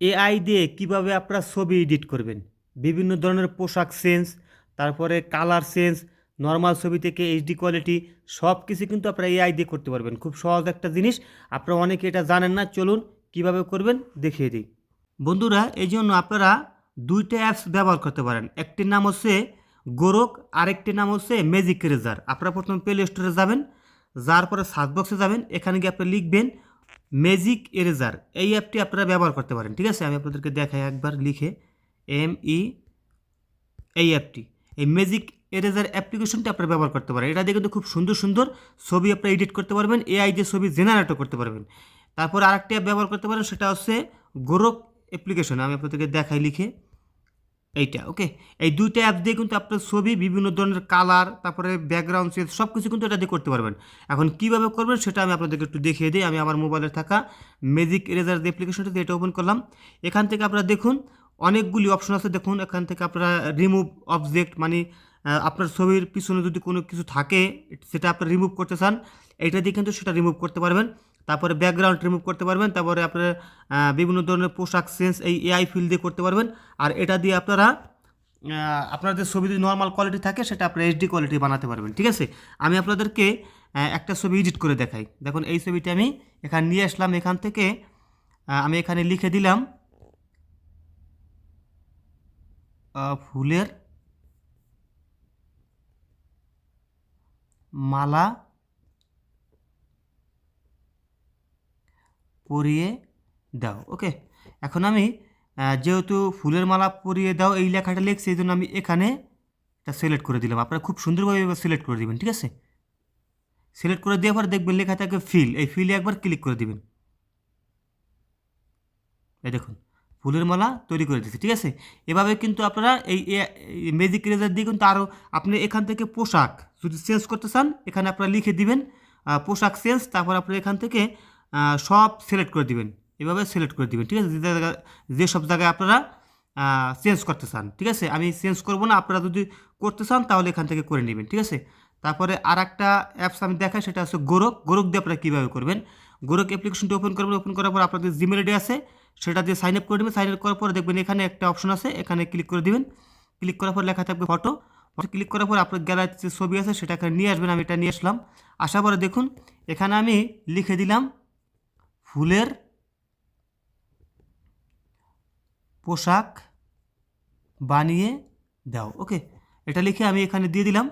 AI দিয়ে কীভাবে আপনারা ছবি এডিট করবেন? বিভিন্ন ধরনের পোশাক সেন্স তারপরে কালার সেন্স নর্মাল ছবি থেকে এইচডি কোয়ালিটি সব কিছু কিন্তু আপনারা এআই দিয়ে করতে পারবেন। খুব সহজ একটা জিনিস। আপনারা অনেকে এটা জানেন না। চলুন কীভাবে করবেন দেখিয়ে দিই। বন্ধুরা এই জন্য আপনারা দুইটা অ্যাপস ব্যবহার করতে পারেন। একটির নাম হচ্ছে গোরক আরেকটির নাম হচ্ছে ম্যাজিক রেজার আপনারা প্রথমে প্লে স্টোরে যাবেন যার পরে সার্চ বক্সে যাবেন। এখানে গিয়ে আপনি লিখবেন ম্যাজিক এরেজার এই অ্যাপটি আপনারা ব্যবহার করতে পারেন, ঠিক আছে? আমি আপনাদেরকে দেখাই একবার লিখে এম ই এই অ্যাপটি এই ম্যাজিক এরেজার অ্যাপ্লিকেশনটি আপনারা ব্যবহার করতে পারেন। এটা দিয়ে কিন্তু খুব সুন্দর সুন্দর ছবি আপনারা এডিট করতে পারবেন এআই দিয়ে ছবি জেনারেটও করতে পারবেন। তারপর আরেকটি অ্যাপ ব্যবহার করতে পারেন, সেটা হচ্ছে গোরক অ্যাপ্লিকেশন আমি আপনাদেরকে দেখাই লিখে এইটা ওকে এই দুইটা অ্যাপ দিয়ে কিন্তু আপনার ছবি, বিভিন্ন ধরনের কালার তারপরে ব্যাকগ্রাউন্ড চেঞ্জ সব কিছু কিন্তু এটা দিয়ে করতে পারবেন। এখন কীভাবে করবেন সেটা আমি আপনাদেরকে একটু দেখিয়ে দিই। আমি আমার মোবাইলে থাকা ম্যাজিক এরেজার যে অ্যাপ্লিকেশনটা দিয়ে এটা ওপেন করলাম। এখান থেকে আপনারা দেখুন, অনেকগুলি অপশন আছে। দেখুন, এখান থেকে আপনারা রিমুভ অবজেক্ট মানে আপনার ছবির পিছনে যদি কোনো কিছু থাকে, সেটা আপনারা রিমুভ করতে চান, এইটা দিয়ে কিন্তু সেটা রিমুভ করতে পারবেন। তারপরে ব্যাকগ্রাউন্ড রিমুভ করতে পারবেন, তারপরে আপনার বিভিন্ন ধরনের পোশাক সেন্স এই এআই ফিল দিয়ে করতে পারবেন। আর এটা দিয়ে আপনারা আপনাদের ছবি যদি নর্মাল কোয়ালিটি থাকে, সেটা আপনারা এইচডি কোয়ালিটি বানাতে পারবেন, ঠিক আছে? আমি আপনাদেরকে একটা ছবি এডিট করে দেখাই। দেখুন, এই ছবিটা আমি এখানে নিয়ে আসলাম, এখান থেকে আমি এখানে লিখে দিলাম ফুলের মালা পরিয়ে দাও ওকে এখন আমি যেহেতু ফুলের মালা পরিয়ে দাও, এই লেখাটা লিখছি এই জন্য আমি এখানে এটা সিলেক্ট করে দিলাম। আপনারা খুব সুন্দরভাবে এবার সিলেক্ট করে দিবেন, ঠিক আছে? সিলেক্ট করে দেওয়ার পর দেখবেন লেখা থাকে ফিল এই ফিলে একবার ক্লিক করে দিবেন। এই দেখুন, ফুলের মালা তৈরি করে দিচ্ছি ঠিক আছে? এভাবে কিন্তু আপনারা এই ম্যাজিক ইরেজার দিয়ে কিন্তু আরও আপনি এখান থেকে পোশাক যদি চেঞ্জ করতে চান, এখানে আপনারা লিখে দিবেন পোশাক চেঞ্জ তারপর আপনি এখান থেকে সব সিলেক্ট করে দিবেন। এভাবে সিলেক্ট করে দিবেন, ঠিক আছে? যে জায়গা- যেসব জায়গায় আপনারা চেঞ্জ করতে চান, ঠিক আছে? আমি চেঞ্জ করব না, আপনারা যদি করতে চান তাহলে এখান থেকে করে নেবেন, ঠিক আছে? তারপরে আর একটা অ্যাপস আমি দেখাই, সেটা হচ্ছে গোরক গোরক দিয়ে আপনারা কীভাবে করবেন? গোরক অ্যাপ্লিকেশনটি ওপেন করবেন ওপেন করার পর আপনাদের জিমেল আইডি আছে, সেটা দিয়ে সাইন আপ করে দেবেন সাইন আপ করার পর দেখবেন এখানে একটা অপশন আছে, এখানে ক্লিক করে দিবেন। ক্লিক করার পর লেখা থাকবে ফটো ফটো ক্লিক করার পর আপনার গ্যালারিতে যে ছবি আছে, সেটা এখানে নিয়ে আসবেন, আমি এটা নিয়ে আসলাম। আসার পরে দেখুন, এখানে আমি লিখে দিলাম ফুলের পোশাক বানিয়ে দাও। ওকে, এটা লিখে আমি এখানে দিয়ে দিলাম।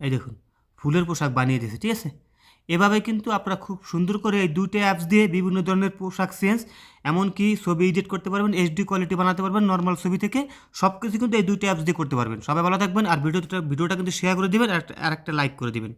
এই দেখুন, ফুলের পোশাক বানিয়ে দিয়েছে, ঠিক আছে? এভাবে কিন্তু আপনারা খুব সুন্দর করে এই দুইটা অ্যাপস দিয়ে বিভিন্ন ধরনের পোশাক সেন্স এমনকি ছবি এডিট করতে পারবেন এইচডি কোয়ালিটি বানাতে পারবেন নর্মাল ছবি থেকে সব কিছু কিন্তু এই দুইটা অ্যাপস দিয়ে করতে পারবেন। সবাই ভালো থাকবেন, আর ভিডিওটা ভিডিওটা কিন্তু শেয়ার করে দেবেন, আর একটা- লাইক করে দিবেন।